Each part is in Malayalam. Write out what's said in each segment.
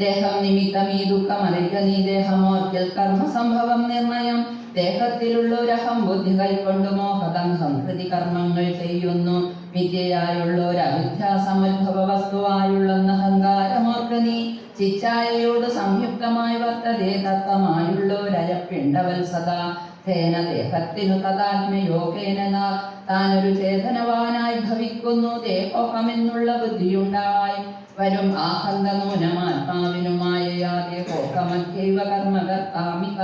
ദേഹം നിമിത്തം ഈ ദുഃഖം അറിയുക നീ ദേഹമോർക്കൽ കർമ്മ സംഭവം നിർണയം. ദേഹത്തിലുള്ളൊരഹം ബുദ്ധി കൈക്കൊണ്ട് മോഹതം സംഹൃതി കർമ്മങ്ങൾ ചെയ്യുന്നു. വിദ്യയായുള്ളൊരു അവിദ്യാസമത്ഭവ വസ്തുവായുള്ള അഹങ്കാരമോർക്ക നീ. ചിച്ചായയോട് സംയുക്തമായി വർത്തതേ തത്വമായുള്ളൊരയപ്പിണ്ടവൽ സദാ. തേന ദേഹത്തിനു തദാത്മയോഗേന താനൊരു ചേതനവാനായി ഭവിക്കുന്നു. ദേഹോഹമെന്നുള്ള ബുദ്ധിയുണ്ടായി. വരും ആഹന്ത നൂനമാത്മാവിനുമായയാ ദേഹോഹമധ്യൈവ കർമ്മകർത്താമിക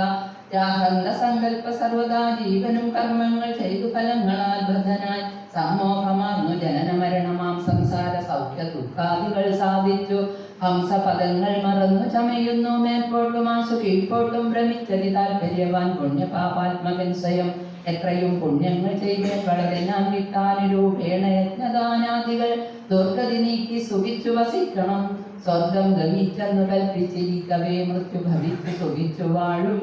യാഹന്ത സങ്കല്പ സർവദാ ജീവനും കർമ്മങ്ങൾ ചെയ്തു ഫലങ്ങളാൽ ബദ്ധനായി സമോഹമാർന്നു ജനന മരണമാം സംസാര സൗഖ്യ ദുഃഖാദികൾ സാധിച്ചു. ഹംസപദങ്ങൾ മറന്നു ചമയുന്നു മേൽപോട്ടും ആശു കീഴ്പോട്ടും ഭ്രമിച്ചതി താല്പര്യവാൻ പുണ്യപാപാത്മകൻ സ്വയം. എത്രയും പുണ്യങ്ങൾ ചെയ്തേ വളരെ ഞാൻ വിട്ടാനുരൂപേണ യജ്ഞദാനാദികൾ. ദുർഗതി നീക്കി സുഖിച്ചു വസിക്കണം. സ്വർഗം ഗമിച്ചെന്നു കൽപ്പിച്ചിരിക്കവേ മൃത്യു ഭവിച്ചു സുഖിച്ചു വാഴും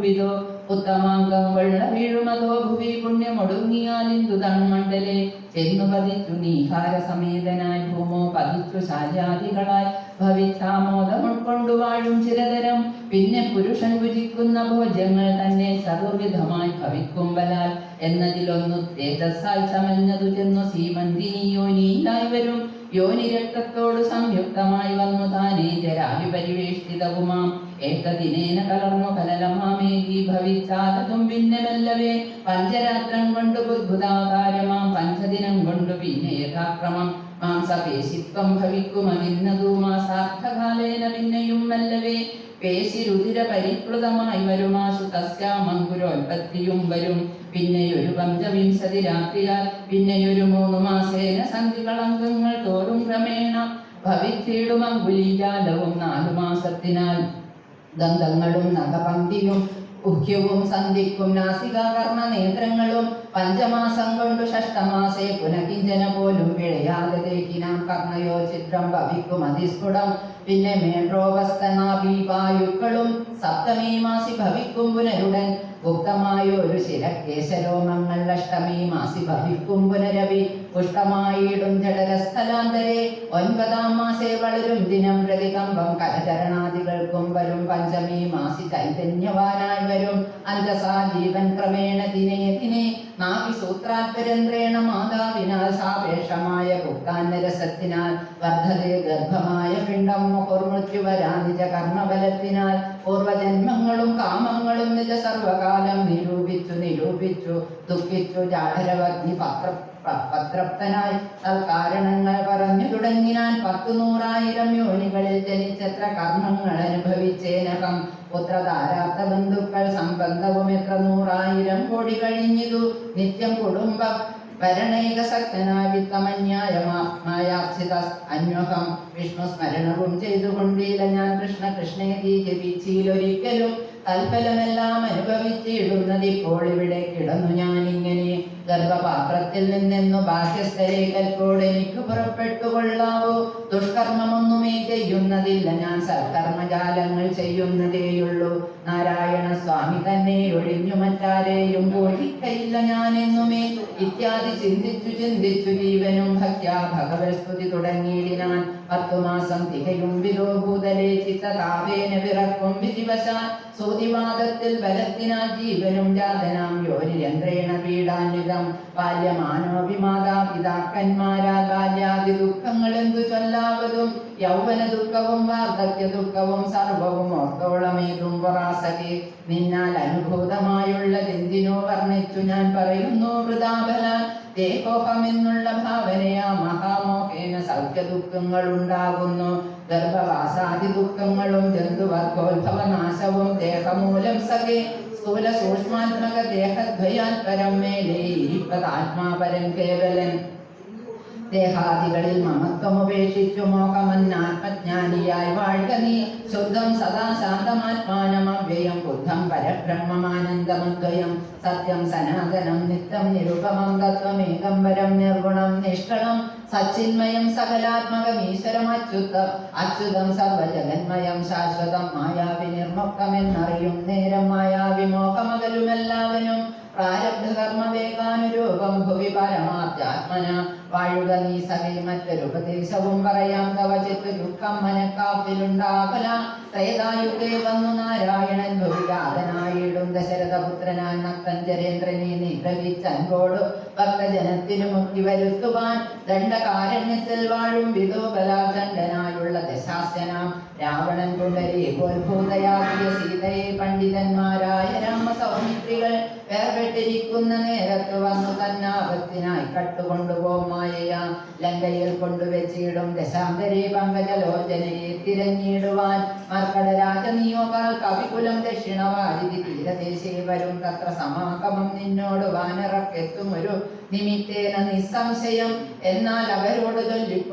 ഉത്തമാംഗം വെള്ള വീഴുമതോ ഭുവി പുണ്യമൊടുങ്ങിയാലിന്ദു തൺമണ്ഡലെ ചെന്നു പതിച്ചു നീഹാര സമേതനായി ഭൂമോ പതിച്ചു ശാര്യാദികളായി ഭവിച്ചാമോദം ഉൾക്കൊണ്ടു വാഴും ചിരതരം. പിന്നെ പുരുഷൻ ഭുജിക്കുന്ന ഭോജ്യങ്ങൾ തന്നെ സർവവിധമായി ഭവിക്കുമ്പലാൽ. എന്നതിലൊന്നു തേജസ്സാൽ ചമഞ്ഞതു ചെന്നു സീമന്തിനിയോ നീലായി വരും. യോനി രക്തത്തോട് സംയുക്തമായി വന്നു താനേ ജരാവി പരിവേഷ്ടിതവുമാം ഏകദിനേന കലർന്നു കലലമാമേകി ഭവിച്ചാതതും പിന്നെല്ലവേ പഞ്ചരാത്രം കൊണ്ട് ബുദ്ഭുതാകാരമാം പഞ്ചദിനം കൊണ്ട് പിന്നെ യഥാക്രമം. മാംസപേശിത്വം ഭവിക്കുമതിന്നതുമാ സാർത്ഥകാലേന പിന്നെയും മെല്ലവേ പേശിരുതിര പരിപ്ലുതമായി വരുമാസു തസ്യാമങ്കുരോൽപത്തിയും വരും. പിന്നെയൊരു പഞ്ചവിംശതി രാത്രിയാൽ പിന്നെയൊരു മൂന്ന് മാസേന സന്ധികളങ്കങ്ങൾ തോറും ക്രമേണ. ഭവിച്ചിടും അങ്കുലീജാലവും നാലു മാസത്തിനാൽ. ദന്തങ്ങളും നഖപന്തിയും ഉഖ്യവും സന്ധിക്കും നാസികാകർണ നേത്രങ്ങളും പഞ്ചമാസം കൊണ്ടു ഷഷ്ടമാസേ പുനകിഞ്ചന പോലും പിഴയാതെ തേക്കിനാം കർണയോ ചിത്രം ഭവിക്കും അതിസ്ഫുടം. പിന്നെ മേഡ്രോവസ്തനാഭിവായുക്കളും സപ്തമീ മാസി ഭവിക്കും പുനരുടൻ. ഗുപ്തമായ ഒരു ശിരക്കേശരോമങ്ങൾ അഷ്ടമി മാസി ഭവിക്കും പുനരവി. പുഷ്ടമായിടും ജഡരസ്ഥലാന്തരെ ഒൻപതാം മാസേ വളരും. ദിനം പ്രതികമ്പം കലചരണാദികൾക്കും വരും. പഞ്ചമി മാസി ചൈതന്യവാനായി വരും. അന്തസാ ജീവൻ ക്രമേണ ദിനേ ദിനേ. നാവി സൂത്രാത്പരന്ത്രേണ മാതാവിനാൽ സാപേക്ഷമായ ഭുക്താന്നരസത്തിനാൽ വർദ്ധതേ ഗർഭമായ പിണ്ഡം മുഹുർമൃത്യുവരാ നിജ കർമ്മബലത്തിനാൽ. പൂർവജന്മങ്ങളും കാമങ്ങളും നിജ സർവകാലം നിരൂപിച്ചു നിരൂപിച്ചു ദുഃഖിച്ചു ജാഠരവഗ്നി പത്ര പത്രപ്തനായി. കാരണങ്ങൾ പറഞ്ഞു തുടങ്ങിനാൻ പത്തു നൂറായിരം യോനികളിൽ ജനിച്ചെത്ര കർമ്മങ്ങൾ അനുഭവിച്ചേനകം. പുത്രധാരാത്ത ബന്ധുക്കൾ സംബന്ധവും എത്ര നൂറായിരം കോടി കഴിഞ്ഞിതു. നിത്യം കുടുംബം ഭരണൈക ശക്തനായ വിത്തമന്യായമായാർച്ചിത അന്വഹം. വിഷ്ണു സ്മരണവും ചെയ്തുകൊണ്ടില്ല ഞാൻ കൃഷ്ണ കൃഷ്ണേതി ജപിച്ചിലൊരിക്കലും തൽഫലമെല്ലാം അനുഭവിച്ചിടുന്നതിപ്പോൾ ഇവിടെ കിടന്നു ഞാനിങ്ങനെ ഗർഭപാത്രത്തിൽ നിന്നെന്നു ബാഹ്യസ്ഥരെ കൽപ്പോടെ എനിക്ക് പുറപ്പെട്ടു കൊള്ളാവോ ദുഷ്കർമ്മമൊന്നുമേ ചെയ്യുന്നതില്ല. ഞാൻ സൽക്കർമ്മജാലങ്ങൾ ചെയ്യുന്നതേയുള്ളൂ. നാരായണ സ്വാമി തന്നെ ഒഴിഞ്ഞു മറ്റാരെയും ബോധിക്കയില്ല ഞാനെന്നുമേ. ഇത്യാദി ചിന്തിച്ചു ചിന്തിച്ചു ജീവനും ഭക്യാ ഭഗവത് സ്തുതി തുടങ്ങിയിടിനാൻ പത്തു മാസം തികയും വിധോ ഭൂതലേ ചിത്തതാവേന വിറക്കും വിധിവശാൽ സൂതിവാദത്തിൽ ബലത്തിനാൽ ജീവനും ജാതനാം. യോനിരന്ത്രേണ പീഡാന്വിതം. ബാല്യമാനോപി മാതാപിതാക്കന്മാരാൽ ബാല്യാദി ദുഃഖങ്ങൾ എന്തു ചൊല്ലാവതും? യൗവന ദുഃഖവും വാർദ്ധക്യ ദുഃഖവും സർവവും ഓർത്തോളമേതും പൊറാസകെ. നിന്നാൽ അനുഭൂതമായുള്ളതെന്തിനോ വർണിച്ചു ഞാൻ പറയുന്നു വൃതാബലാൽ ദേഹോഹമെന്നുള്ള ഭാവനയാ മഹാമോഹേന സൗഖ്യ ദുഃഖങ്ങൾ ഉണ്ടാകുന്നു ഗർഭവാസാദി ദുഃഖങ്ങളും ജന്തുവർഗോത്ഭവനാശവും ദേഹമൂലം സഖേ സ്ഥൂല സൂക്ഷ്മാത്മക ദേഹദ്വയാൽ പരം ഇരിപ്പത് ആത്മാപരം കേവലൻ. ദേഹാദികളിൽ മമത്വം ഉപേക്ഷിച്ചു മോഹമന്നാത്മജ്ഞാനിയായി വാഴ്ക നീ. ശുദ്ധം സദാ ശാന്തമാത്മാനം അവ്യയം ബുദ്ധം പരബ്രഹ്മമാനന്ദമദ്വയം. സത്യം സനാതനം നിത്യം നിരുപമം തത്വമേകം വരം നിർഗുണം നിഷ്കളം സച്ചിന്മയം സകലാത്മകം ഈശ്വരം അച്യുതം. അച്യുതം സർവജഗന്മയം ശാശ്വതം മായാവി നിർമുക്തമെന്നറിയും നേരം മായാവി മോഹമകലുമെല്ലാവനും പ്രാരബ്ധ കർമ്മവേഗാനുരൂപം ഭുവി പരമാർത്യാത്മന വാഴുക നീ സകൈ മറ്റൊരു ഉപദേശവും പറയാം. തവ ചിത്ത് ദുഃഖം മനക്കാപ്പിലുണ്ടാകല. ത്രേതായുഗേ വന്നു നാരായണൻ ഭുവികാതനായിടും ദശരഥപുത്രനാൻ നക്തഞ്ചരേന്ദ്രനെ നിഗ്രഹിച്ചൻപോടു ഭക്തജനത്തിനു മുക്തി വരുത്തുവാൻ ദണ്ഡകാരണ്യത്തിൽ വാഴും വിധോബലാചണ്ഡനായുള്ള ദശാസ്യനാം രാവണൻ പുണ്ടരീകോത്ഭൂതയാക്കിയ സീതയെ പണ്ഡിതന്മാരായ രാമസൗമിത്രികൾ വേർപെട്ടിരിക്കുന്ന നേരത്ത് വന്നു തന്നാപത്തിനായി കട്ടുകൊണ്ടുപോകും മായയ. ലങ്കയിൽ കൊണ്ടുവച്ചിടും ദശാന്തരി പങ്കജലോചനയെ തിരഞ്ഞിടുവാൻ. മർക്കട രാജനിയോഗാൽ കവികുലം ദക്ഷിണവാരിധി തീരദേശേ വരും. തത്ര സമാഗമം നിന്നോട് വാനറക്കെത്തും ഒരു നിമിത്തേന നിസ്സംശയം. എന്നാൽ അവരോട്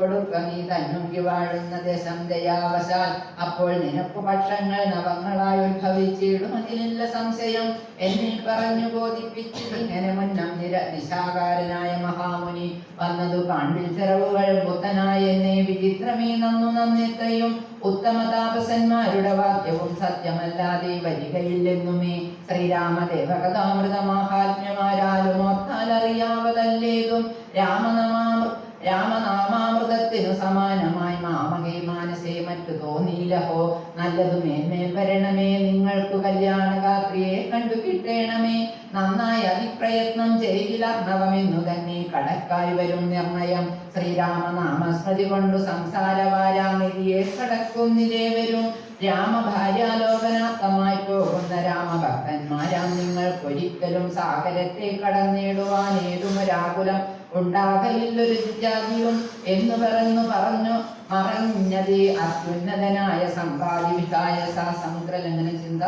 ചൊല്ലിക്കൊടുക്ക നീ തന്നുകി വാഴുന്നത് സന്ധ്യയാവശാൽ അപ്പോൾ നിനക്കു പക്ഷങ്ങൾ നവങ്ങളായി ഉത്ഭവിച്ചിടും. അതിലില്ല സംശയം. എന്നിൽ പറഞ്ഞു ബോധിപ്പിച്ചു ഇങ്ങനെ മുന്നം നിര നിശാകാരനായ മഹാമുനി വന്നതു കാണ്ടിൽ ചെറവുകൾ ബുദ്ധനായ എന്നെ വിചിത്രമേ നന്നു നന്നിത്തയും ഉത്തമ താപസന്മാരുടെ വാക്യവും സത്യമല്ലാതെ വരികയില്ലെന്നുമേ. ശ്രീരാമദേവകഥാമൃത മാഹാത്മ്യമാരാലും ഓർത്താലറിയാവതല്ലേതും. രാമനമാമൃ രാമനാമാമൃതത്തിനു സമാനമായി മാമകേ മാനസേ മറ്റു തോന്നിയില്ലഹോ. നല്ലതു മേന്മേൽ വരണമേ. നിങ്ങൾക്കു കല്യാണഗാത്രിയെ കണ്ടു കിട്ടേണമേ. നന്നായി അതിപ്രയത്നം ചെയ്തിലർണവമെന്നു തന്നെ കടക്കായി വരും നിർണയം. ശ്രീരാമനാമസ്മൃതി കൊണ്ടു സംസാരവാരാനിധിയെ കടക്കുന്നിലേ വരും. രാമഭാര്യാലോകനാർത്ഥമായി പോകുന്ന രാമഭക്തന്മാരാം നിങ്ങൾക്കൊരിക്കലും സാഗരത്തെ കടന്നിടുവാൻ ഏതുമൊരാകുലം ഉണ്ടാകയില്ലൊരു ജാതിയും എന്ന് പറഞ്ഞു പറഞ്ഞു. മറഞ്ഞത് അത്യുന്നതനായ സമ്പാദി വിധായ സാ സമുദ്രലംഘന ചിന്ത?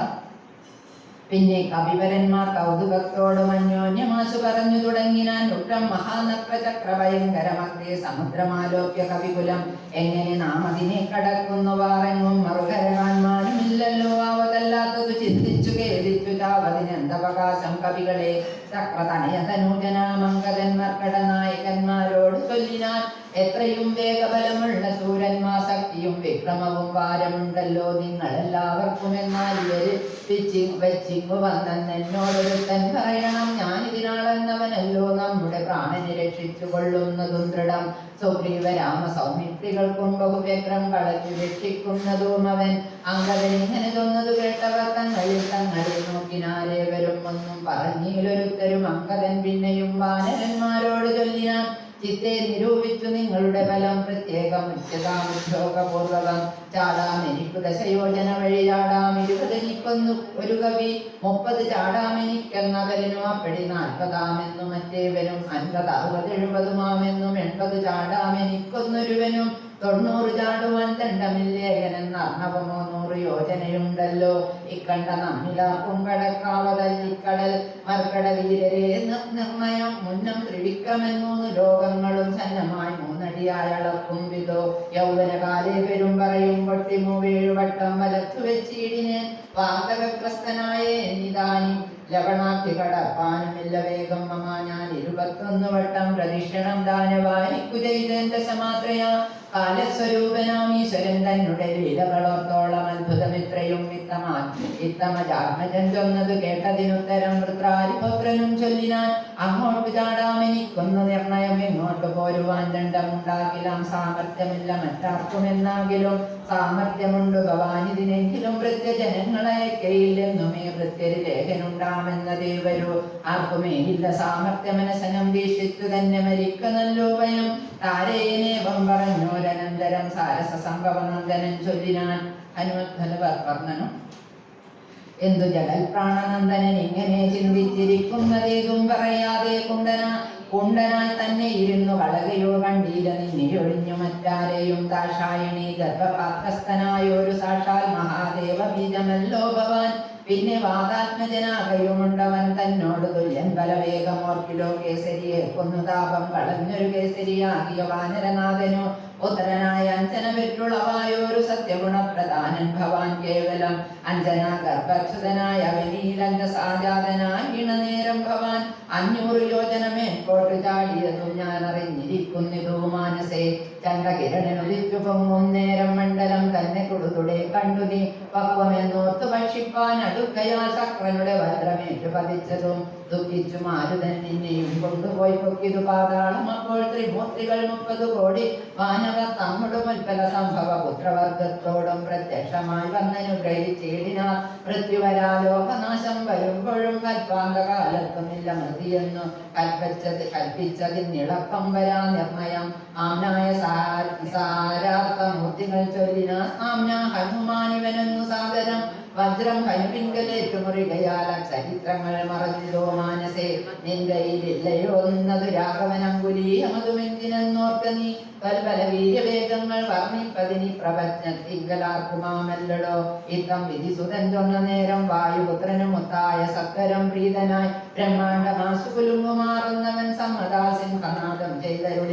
പിന്നെ കവിവരന്മാർ കൗതുകത്തോടും അന്യോന്യമാശു പറഞ്ഞു തുടങ്ങിനാൻ ഉട്ടം മഹാനക്രചക്ര ഭയങ്കരമഗ്രേ സമുദ്രമാലോക്യ കവികുലം എങ്ങനെ നാം അതിനെ കടക്കുന്നു? വാറങ്ങും മറുകരണാന്മാരുമില്ലല്ലോ ആവതല്ലാത്തതു ചാവതിനെന്തവകാശം കവികളെ ചക്രതനയതനൂജനാമങ്കതന്മാർക്കട നായകന്മാരോട് ചൊല്ലിനാൻ എത്രയും വേഗബലമുള്ള സൂരന്മാർ ശക്തിയും വിക്രമവും ഭാരമുണ്ടല്ലോ. നിങ്ങളെല്ലാവർക്കും എന്നാൽ ഇവർ വെച്ചി വെച്ചിങ്ങു വന്നെന്നോടൊരുത്തൻ പറയണം. ഞാൻ ഇതിനാളെന്നവനല്ലോ നമ്മുടെ പ്രാണനെ രക്ഷിച്ചു കൊള്ളുന്നതും ദൃഢം. സുഗ്രീവ രാമ സൗമിത്രികൾക്കും ബഹുവ്യക്രം കളച്ചു രക്ഷിക്കുന്നതും അവൻ അങ്കദൻ ഇങ്ങനെ തൊന്നതു കേട്ടവർ തങ്ങളിൽ തങ്ങളിൽ നോക്കിനാരേവരും ഒന്നും പറഞ്ഞിലൊരുത്തരും അങ്കദൻ പിന്നെയും വാനരന്മാരോട് ചൊല്ലിനാൻ ചിത്തെ നിരൂപിച്ചു നിങ്ങളുടെ ബലം പ്രത്യേകം ഉച്ചതാം ഉദ്യോഗപൂർവകം ചാടാം എനിക്ക് ദശയോജന വഴി ചാടാം ഇരുപത് എനിക്കൊന്നു ഒരു കവി മുപ്പത് ചാടാം എനിക്കെന്നവരനും അപ്പടി നാൽപ്പതാമെന്നും മറ്റേവനും അൻപത് അറുപത് എഴുപതുമാമെന്നും എൺപത് ചാടാം എനിക്കൊന്നൊരുവനും. തൊണ്ണൂറ് ചാടുവാൻ എന്ന അർണവമോ നൂറ് യോജനയുണ്ടല്ലോ. ഇക്കണ്ട നമ്മിലാർക്കും കുമ്പടക്കാളതല്ലിക്കടൽ മർക്കട വീരരെ നിർണയം മുന്നം ത്രിവിക്രമെന്നൂന്ന് ലോകങ്ങളും സന്നമായി മൂന്നടിയായളക്കും വിധോ. യൗവനകാലേ പെരും പറയും പൊട്ടി വേഴുവട്ടം വലത്തു വെച്ചിടിന്. വാതകഗ്രസ്തനായ എന്നിതാനി ലവണാക്കി കടപ്പാനുമില്ല വേഗം മമാ. ഞാൻ ഇരുപത്തൊന്ന് വട്ടം പ്രദക്ഷിണം ദാനവാരിക്കു ചെയ്തെന്റെ സമാത്രയാ കാലസ്വരൂപനാം ഈശ്വരൻ തന്നെ ലീലകളോർത്തോളം അത്ഭുതമിത്രയും വിത്തമാ ഇത്തമജാത്മജൻ ചൊന്നത് കേട്ടതിനുത്തരം വൃത്രാരിപുത്രനും ചൊല്ലിനാൻ അങ്ങോട്ട് ചാടാമെനിക്കൊന്ന് നിർണയം ഇങ്ങോട്ട് പോരുവാൻ ദണ്ഡമുണ്ടാകിലാം സാമർഥ്യമില്ല മറ്റാർക്കുമെന്നാകിലും സാമർഥ്യമുണ്ട് ഭവാൻ ഇതിനെങ്കിലും ഈ വൃത്യര് ലേഖനുണ്ടാമെന്നതേ വരൂ ആർക്കുമേ ഇല്ല സാമർഥ്യമനസനം വീക്ഷിച്ചു തന്നെ മരിക്കുന്നല്ലോ ഭയം താരേനേവം പറഞ്ഞോരനന്തരം സാരസ സംഭവനന്ദനം ചൊല്ലിനാൻ ഹനുമദ്ധന വർണനം എന്തു ജഗൽ പ്രാണനന്ദനൻ ഇങ്ങനെ ചിന്തിച്ചിരിക്കുന്നതേതും പറയാതെ കുണ്ടന കുണ്ടനായി തന്നെ ഇരുന്നു കളകയോ കണ്ടീല നിന്നിയൊഴിഞ്ഞു മറ്റാരെയും താഷായണി ഗർഭപാത്രസ്ഥനായ ഒരു സാക്ഷാൽ മഹാദേവ ബീജമല്ലോ ഭവാൻ പിന്നെ വാദാത്മജനാകയുമുണ്ടവൻ തന്നോട് തുല്യൻ ബലവേഗമോർക്കിലോ കേസരിയെ കൊന്നു താപം കളഞ്ഞൊരു കേസരിയാകിയ വാനരനാഥനോ ഉത്തരനായ അഞ്ജന പെറ്റുളവായൊരു സത്യഗുണപ്രധാനൻ ഭവാൻ കേവലം അഞ്ജന ഗർഭക്ഷതനായ അവനീലങ്ക സാജാതനായ ഇണനേരം ഭവാൻ അഞ്ഞൂറ് യോജന മേൽപോട്ട് ചാടിയതും ഞാൻ അറിഞ്ഞിരിക്കുന്നിതു മാനസേ. ചന്ദ്രകിരണനുദിച്ചു പൊങ്ങും നേരം മണ്ഡലം തന്നെ കൊടുതുടെ കണ്ടു നീ പക്വമെന്നോർത്ത് ഭക്ഷിപ്പാൻ അടുക്കയാൽ ശക്രനുടെ വജ്രമേറ്റു പതിച്ചതും. ദുഃഖിച്ചു മാരുതൻ നിന്നെയും കൊണ്ടുപോയി പൊക്കിതു പാതാളം അപ്പോൾ ത്രിമൂർത്തികൾ മുപ്പത് കോടി വാനവർ തമ്മിടും ഉൽപ്പല സംഭവ പുത്രവർഗത്തോടും പ്രത്യക്ഷമായി വന്നനുഗ്രഹിച്ചേടിനാർ മൃത്യുവരാ ലോകനാശം വരുമ്പോഴും കൽപ്പാന്തകാലത്തുമില്ല മതിയെന്നു കൽപ്പിച്ചത് കൽപ്പിച്ചതിനിളക്കം വരാ നിർണയം. ആംനായ സാരാർത്ഥമൂർത്തികൾ ചൊല്ലിന. ആംന ഹനുമാനിവനും വജ്രം കൈപിൻകലേറ്റുമുറികയാല ചരിത്രങ്ങൾ മറഞ്ഞതോ മാനസേ. നിൻകയിലില്ലയോ എന്നതു രാഘവനങ്കുലീയമതുമെന്തിനെന്നോർക്ക നീ? പൽപല വീര്യവേഗങ്ങൾ വർണിപ്പതിനി പ്രപഞ്ചത്തിങ്കലാർക്കുമാമല്ലടോ ഇത്തം വിധിസുതൻ ചൊന്ന നേരം വായുപുത്രനും മുത്തായ സക്കരം പ്രീതനായി. ബ്രഹ്മാണ്ടമാസു കുലുങ്ങുമാറുന്നവൻ സമ്മതാസിംഹനാദം ചെയ്തരുടെ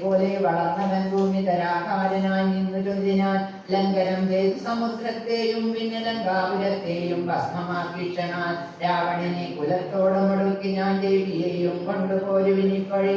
പോലെ വളർന്നവൻ ഭൂമി തരാകാരനായി ചൊല്ലിനാൻ ലംഘനം ചെയ്തു സമുദ്രത്തെയും പിന്നെ ലങ്കാപുരത്തെയും ഭസ്മമാക്കിക്ഷണാൽ രാവണനെ കുലത്തോടമൊടുക്കി ഞാൻ ദേവിയെയും കൊണ്ടുപോരുവിനിപ്പഴി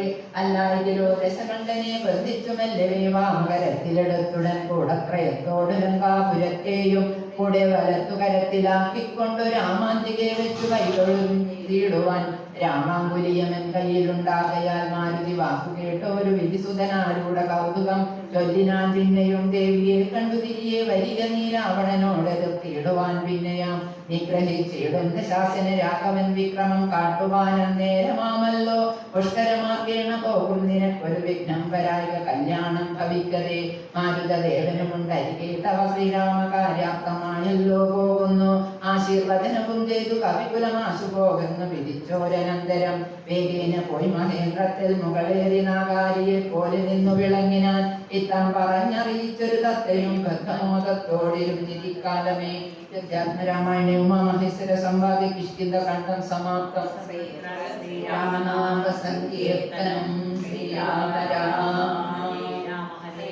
ദശകണ്ഠനെ രസകണ്ഠനെ മെല്ലവേ വാമകരത്തിലെടുത്തുടൻ കൂടത്രയത്തോട് ലങ്കാപുരത്തെയും കൂടെ വലത്തു കരത്തിലാക്കിക്കൊണ്ടു രാമാന്തികെ വെച്ചു കൈതൊഴുതിയിടുവാൻ രാമാങ്കുലിയമൻ കയ്യിലുണ്ടാകയാൽ മാരുതി വാക്കുകേട്ട ഒരു വിധിസുതനാരൂഢ കൗതുകം ചൊല്ലിനാൻ പിന്നെയും ദേവിയെ കണ്ടു തിരിയെ വരിക നീ രാവണനോടെതിർത്തിയിടുവാൻ പിന്നെയാം. നിഗ്രഹിച്ചിടുന്ന ശാസന രാഘവൻ വിക്രമം കാട്ടുവാനും നേരമാമല്ലോ പുഷ്കരമാർഗേണ പോകും നിനക്കൊരു വിഘ്നം വരായ കല്യാണം ഭവിക്കതേ മാരുതദേവനുമുണ്ടരികെ തവ ശ്രീരാമ കാര്യാർത്ഥമായല്ലോ പോകുന്നു. ആശീർവദനവും ചെയ്തു കവികുലമാശു പോകുന്നു വിധിച്ചോരനന്തരം. വേഗേന പോയി മഹേന്ദ്രത്തിൽ മുകളേറി നാഗാരിയെ പോലെ നിന്നു വിളങ്ങിനാൻ ഇത്തം പറഞ്ഞറിയിച്ചൊരു തത്തയും ബദ്ധമോദത്തോടിരുന്നിരിക്കാലമേ ധ്യാത്മരാമായണ ഉമാമഹേശ്വര സംവാദി കിഷ്കിന്ദ കണ്ഠം സമാപ്തം. ശ്രീരാമനാമ സങ്കീർത്തനം ശ്രീരാമ രാമ. ഹരേ